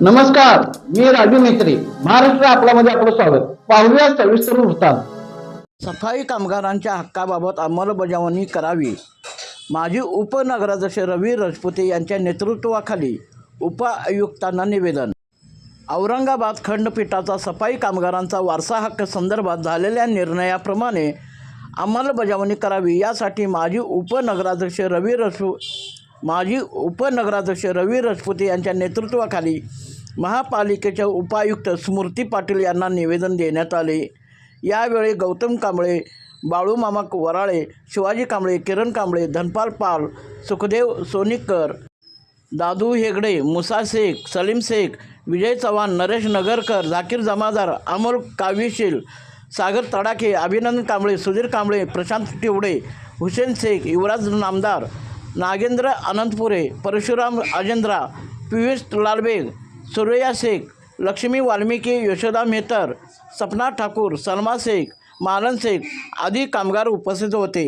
नमस्कार मी राजू मेत्री महाराष्ट्र आपल्यामध्ये आपलं स्वागत. पाहूया सविस्तर वृत्तांत. सफाई कामगारांच्या हक्काबाबत अंमलबजावणी करावी. माजी उपनगराध्यक्ष रवी राजपुते यांच्या नेतृत्वाखाली उपआयुक्तांना निवेदन. औरंगाबाद खंडपीठाचा सफाई कामगारांचा वारसा हक्क संदर्भात झालेल्या निर्णयाप्रमाणे अंमलबजावणी करावी यासाठी माजी उपनगराध्यक्ष रवी राजपु माजी उपनगराध्यक्ष रवी राजपुते यांच्या नेतृत्वाखाली महापालिकेच्या उपायुक्त स्मृती पाटील यांना निवेदन देण्यात आले. यावेळी गौतम कांबळे बाळूमामा वराळे शिवाजी कांबळे किरण कांबळे धनपाल पाल सुखदेव सोनिकर दादू हेगडे मुसा शेख सलीम शेख विजय चव्हाण नरेश नगरकर झाकीर जमादार अमोल कावीशील सागर तडाखे अभिनंदन कांबळे सुधीर कांबळे प्रशांत टिवडे हुसेन शेख युवराज नामदार नागेंद्र अनंतपुरे परशुराम अजेंद्रा पियुष लालबेग सुरैया शेख लक्ष्मी वाल्मिकी यशोदा मेहतर सपना ठाकूर सलमा शेख मालन शेख आदी कामगार उपस्थित होते.